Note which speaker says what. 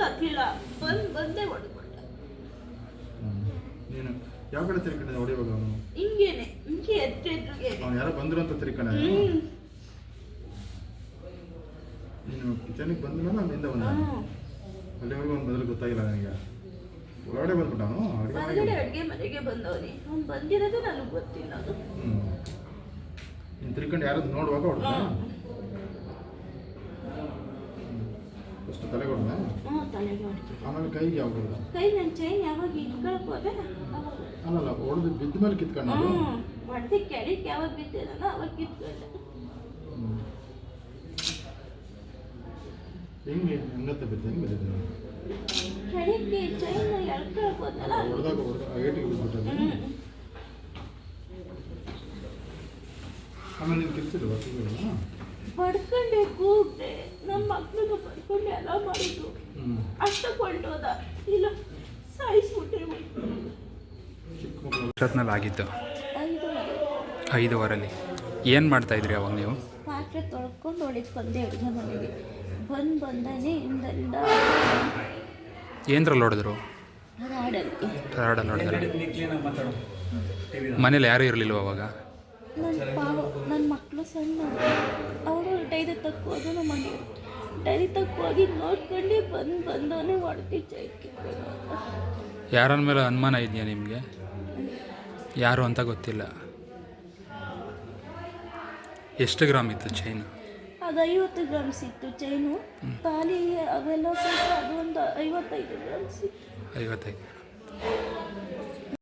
Speaker 1: ಹಾಕಿಲ್ಲ ಬಂದ್ ಬಂದೇ
Speaker 2: ಹ್ಮ್. ನೀನು ಯಾವ ಕಡೆ ತಿರ್ಕೊಂಡಿದ್ದ ಹೊಡಿವಾಗ ಅವನು?
Speaker 1: ಹಿಂಗೇನೆ ಹಿಂಗೆ ಎದ್ದೆದ್ರಿಗೆ
Speaker 2: ಅವ್ನು ಯಾರೋ ಬಂದ್ರು ಅಂತ ತಿರ್ಕೊಂಡ
Speaker 1: ಹ್ಮ್.
Speaker 2: ನೀನು ಕಿಚನಿಗೆ ಬಂದ ನಾನು ಹಿಂದೆ ಬಂದ. ಅಲ್ಲಿವರೆಗೂ ಅವ್ನು ಬಂದ್ರೆ ಗೊತ್ತಾಗಿಲ್ಲ ನನಗೆ. ಒಳಗಡೆ ಬಂದ್ಬಿಟ್ಟ ಅವನು? ಅಡುಗೆ
Speaker 1: ಹೊರಗಡೆ ಅಡ್ಗೆ ಮನೆಗೆ ಬಂದವನಿ. ಅವ್ನು ಬಂದಿರೋದು ನನಗೆ ಗೊತ್ತಿಲ್ಲ ಅದು.
Speaker 2: ಹ್ಞೂ ನೀನು ತಿರ್ಕೊಂಡು ಯಾರು ನೋಡುವಾಗ ಹೊಡ್ದ
Speaker 1: ಹ್ಮ್.
Speaker 2: ಫಸ್ಟ್ ತಲೆಗೆ ಹೊಡ್ದ
Speaker 1: ಹ್ಞೂ ತಲೆಗೆ ಹೊಡ್ದು
Speaker 2: ಆಮೇಲೆ ಕೈಗೆ ಯಾವ ಹೊಡ್ದ
Speaker 1: ಕೈ ನನ್ನ ಚೈನ್ ಯಾವಾಗ ಇಟ್ಕೊಳಕ್ ಹೋದೆ ಅವಾಗ
Speaker 2: ಅಲ್ಲಲ್ಲ ಹೊಡೆದು ಬಿದ್ದ ಮೇಲೆ ಕಿತ್ಕೊಂಡು
Speaker 1: ಹ್ಞೂ ಹೊಡ್ದು ಕೆಳಗೆ ಯಾವಾಗ ಬಿದ್ದೇನಲ್ಲ ಅವಾಗ ಕಿತ್ಕೊಂಡೆ
Speaker 2: ಹ್ಮ್. ಹೆಂಗೆ ಹೆಂಗತ್ತೆ ಬಿದ್ದ ಹೆಂಗೆ ಬಿದ್ದಿದ್ದು
Speaker 1: ಕೆಳಗೆ ಚೈನ್ ಎಳ್ಕೊಳಕ್ ಹೋದಲ್ಲ
Speaker 2: ಹೊಡೆದಾಗ ಹೊಡೆದ ಏಟಿಗೆ ಬಿದ್ಬಿಟ್ಟದ್ದು.
Speaker 1: ಹ್ಞೂ
Speaker 2: ಆಮೇಲೆ ನೀನು ಕಿರ್ಚಿಲ್ವ ಕಿವಿಗಳು
Speaker 1: ಬಡ್ಕೊಂಡೆ ಕೂಗ್ದೆ. ನಮ್ಮ ಮಕ್ಳಿಗೆ ಪಡ್ಕೊಂಡೆ ಎಲ್ಲ ಮಾಡಿದ್ರು.
Speaker 2: ಅಷ್ಟ
Speaker 1: ಅಷ್ಟಕ್ಕೆ ಹೊಂಟೋದ ಇಲ್ಲ ಸಾಯಿಸ್ಬಿಟ್ಟೆ
Speaker 3: ಆಗಿತ್ತು
Speaker 1: ಐದು
Speaker 3: ಐದುವರೆಲ್ಲಿ. ಏನು ಮಾಡ್ತಾ ಇದ್ರಿ ಅವಾಗ ನೀವು?
Speaker 1: ಪಾತ್ರೆ ತೊಳ್ಕೊಂಡು ಬಂದೆ ಅಡುಗೆ ಮನೆಗೆ. ಬಂದು ಬಂದಾನೆ ಹಿಂದೆಲ್ಲ.
Speaker 3: ಏನ್ರಲ್ಲಿ ಹೊಡೆದ್ರು?
Speaker 1: ರಾಡಲ್ಲಿ.
Speaker 3: ರಾಡಲ್ಲಿ ಹೊಡೆದ್ರೆ. ಮನೇಲಿ ಯಾರೂ ಇರಲಿಲ್ವ ಅವಾಗ?
Speaker 1: ನನ್ನ ಪಾವ ನನ್ನ ಮಕ್ಕಳು ಸಣ್ಣ. ಅವರು ಡೈರಿ ತಕ್ಕೋದು ನಮ್ಮ ಮನೆಯವರು ಡೈರಿ ತಕ್ಕೋಗಿ ನೋಡ್ಕೊಂಡು ಬಂದು ಬಂದವನೇ ಹೊಡೆದಿ ಚೈಕ್ಕೆ
Speaker 3: ಯಾರನ್ನ ಮೇಲೆ ಅನುಮಾನ ಇದೆಯಾ ನಿಮಗೆ? ಯಾರು ಅಂತ ಗೊತ್ತಿಲ್ಲ. ಎಷ್ಟು ಗ್ರಾಮ್ ಇತ್ತು ಚೈನು
Speaker 1: ಅದು ಐವತ್ತು ಗ್ರಾಮ್ಸ್ ಇತ್ತು ಚೈನು ತಾಲಿ ಅವೆಲ್ಲ ಸ್ವಲ್ಪ ಅದು ಒಂದು ಐವತ್ತೈದು ಗ್ರಾಮ್ಸ್ ಇತ್ತು.
Speaker 3: ಐವತ್ತೈದು.